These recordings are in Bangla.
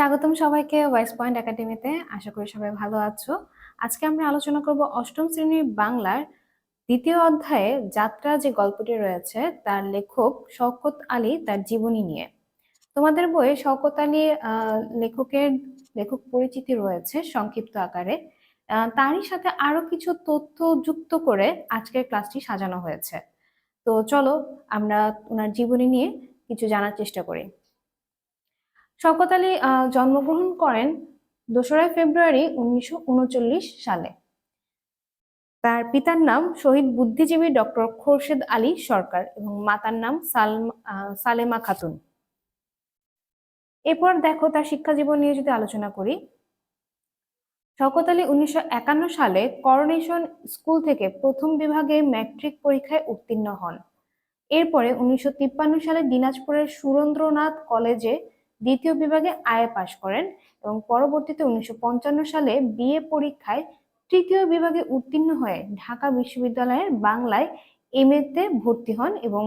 স্বাগতম সবাইকে ওয়াইস পয়েন্ট একাডেমিতে আশা করি সবাই ভালো আছো। আজকে আমরা আলোচনা করব অষ্টম শ্রেণির বাংলার দ্বিতীয় অধ্যায়ে যাত্রা যে গল্পটি রয়েছে, তার লেখক শওকত আলী তার জীবনী নিয়ে। তোমাদের বইয়ে শওকত আলী লেখকের লেখক পরিচিতি রয়েছে সংক্ষিপ্ত আকারে। তারই সাথে আরও কিছু তথ্য যুক্ত করে আজকের ক্লাসটি সাজানো হয়েছে। তো চলো আমরা ওনার জীবনী নিয়ে কিছু জানার চেষ্টা করি। শওকত আলী জন্মগ্রহণ করেন দোসরা ফেব্রুয়ারি উনিশশো উনচল্লিশ সালে। তার পিতার নাম শহীদ বুদ্ধিজীবী ডক্টর খোরশেদ আলী সরকার এবং মাতার নাম সালমা খাতুন। এরপর দেখো তার শিক্ষা জীবন নিয়ে যদি আলোচনা করি। শওকত আলী উনিশশো একান্ন সালে করোনেশন স্কুল থেকে প্রথম বিভাগে ম্যাট্রিক পরীক্ষায় উত্তীর্ণ হন। এরপরে উনিশশো তিপ্পান্ন সালে দিনাজপুরের সুরেন্দ্রনাথ কলেজে দ্বিতীয় বিভাগে আয়ে পাশ করেন এবং পরবর্তীতে উনিশশো পঞ্চান্ন সালে বিএ পরীক্ষায় তৃতীয় বিভাগে উত্তীর্ণ হয়ে ঢাকা বিশ্ববিদ্যালয়ের বাংলায় এম তে ভর্তি হন এবং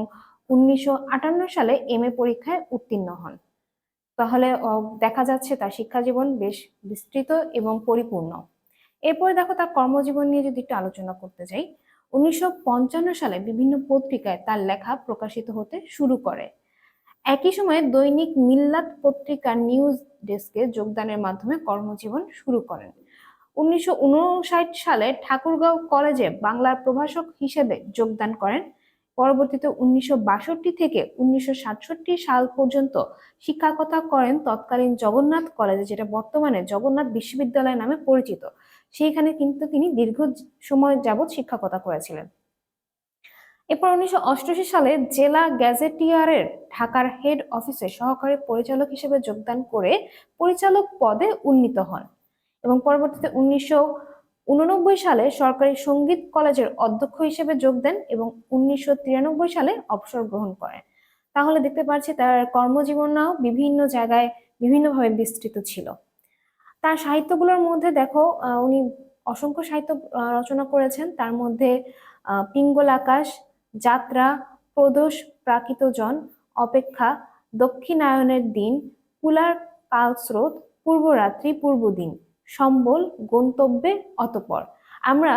উনিশশো আটান্ন সালে এম পরীক্ষায় উত্তীর্ণ হন। তাহলে দেখা যাচ্ছে তার শিক্ষা জীবন বেশ বিস্তৃত এবং পরিপূর্ণ। এরপরে দেখো তার কর্মজীবন নিয়ে যদি একটু আলোচনা করতে চাই উনিশশো পঞ্চান্ন সালে বিভিন্ন পত্রিকায় তার লেখা প্রকাশিত হতে শুরু করে। একই সময়ে দৈনিক মিল্লাত পত্রিকার নিউজ ডেস্কে যোগদানের মাধ্যমে কর্মজীবন শুরু করেন। উনিশশো উনষাট সালে ঠাকুরগাঁও কলেজে বাংলার প্রভাষক হিসেবে যোগদান করেন। পরবর্তীতে উনিশশো বাষট্টি থেকে উনিশশো সাতষট্টি সাল পর্যন্ত শিক্ষকতা করেন তৎকালীন জগন্নাথ কলেজে, যেটা বর্তমানে জগন্নাথ বিশ্ববিদ্যালয় নামে পরিচিত। সেইখানে কিন্তু তিনি দীর্ঘ সময় যাবৎ শিক্ষকতা করেছিলেন। এরপর উনিশশো অষ্টআশি সালে জেলা গ্যাজেটিয়ারের ঢাকার হেড অফিসে সহকারী পরিচালক হিসেবে যোগদান করে পরিচালক পদে উন্নীত হন এবং পরবর্তীতে উনিশশো উননব্বই সালে সরকারি সংগীত কলেজের অধ্যক্ষ হিসেবে যোগ দেন এবং উনিশশো তিরানব্বই সালে অবসর গ্রহণ করেন। তাহলে দেখতে পাচ্ছি তার কর্মজীবনও বিভিন্ন জায়গায় বিভিন্নভাবে বিস্তৃত ছিল। তার সাহিত্যগুলোর মধ্যে দেখো উনি অসংখ্য সাহিত্য রচনা করেছেন। তার মধ্যে পিঙ্গল আকাশ যাত্রা, প্রদোষ প্রাকৃত জন অপেক্ষা, দক্ষিণায়নের দিন, কুলার কালস্রোত, পূর্বরাত্রি, পূর্বদিন, সম্বল, গন্তব্যে, অতপর। আমরা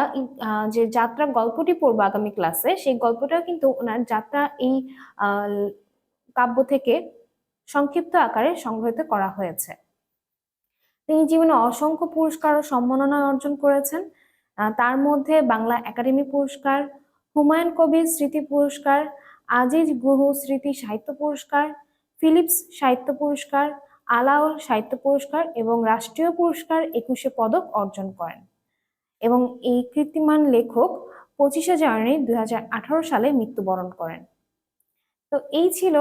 যে যাত্রা গল্পটি পড়ব আগামী ক্লাসে, সেই গল্পটা কিন্তু ওনার যাত্রা এই কাব্য থেকে সংক্ষিপ্ত আকারে সংগ্রহিত করা হয়েছে। তিনি জীবনে অসংখ্য পুরস্কার ও সম্মাননা অর্জন করেছেন। তার মধ্যে বাংলা একাডেমি পুরস্কার হুমায়ুন কবির স্মৃতি পুরস্কার, আজিজ গুহ স্মৃতি সাহিত্য পুরস্কার, ফিলিপস সাহিত্য পুরস্কার আলাওল সাহিত্য পুরস্কার এবং রাষ্ট্রীয় পুরস্কার একুশে পদক অর্জন করেন। এবং এই কীর্তিমান লেখক পঁচিশে জানুয়ারি দুই হাজার আঠারো সালে মৃত্যুবরণ করেন। তো এই ছিল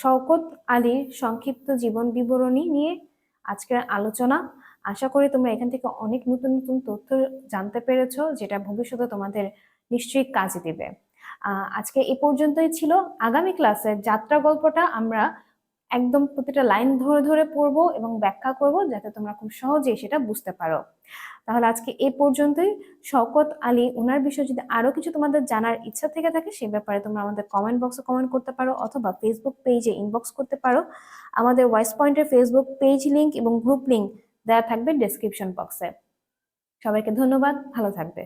শওকত আলীর সংক্ষিপ্ত জীবন বিবরণী নিয়ে আজকের আলোচনা। আশা করি তোমরা এখান থেকে অনেক নতুন নতুন তথ্য জানতে পেরেছ, যেটা ভবিষ্যতে তোমাদের নিশ্চয়ই কাজে দিবে। আজকে এ পর্যন্তই ছিল। আগামী ক্লাসে যাত্রা গল্পটা আমরা একদম প্রতিটা লাইন ধরে ধরে পড়ব এবং ব্যাখ্যা করব যাতে তোমরা খুব সহজেই সেটা বুঝতে পারো। তাহলে আজকে এ পর্যন্তই। শওকত, আলী ওনার বিষয়ে যদি আরও কিছু তোমাদের জানার ইচ্ছা থেকে থাকে সে ব্যাপারে তোমরা আমাদের কমেন্ট বক্সে কমেন্ট করতে পারো অথবা ফেসবুক পেজে ইনবক্স করতে পারো। আমাদের ওয়াইস পয়েন্টের ফেসবুক পেজ লিংক এবং গ্রুপ লিংক দেওয়া থাকবে ডেসক্রিপশন বক্সে সবাইকে ধন্যবাদ। ভালো থাকবে।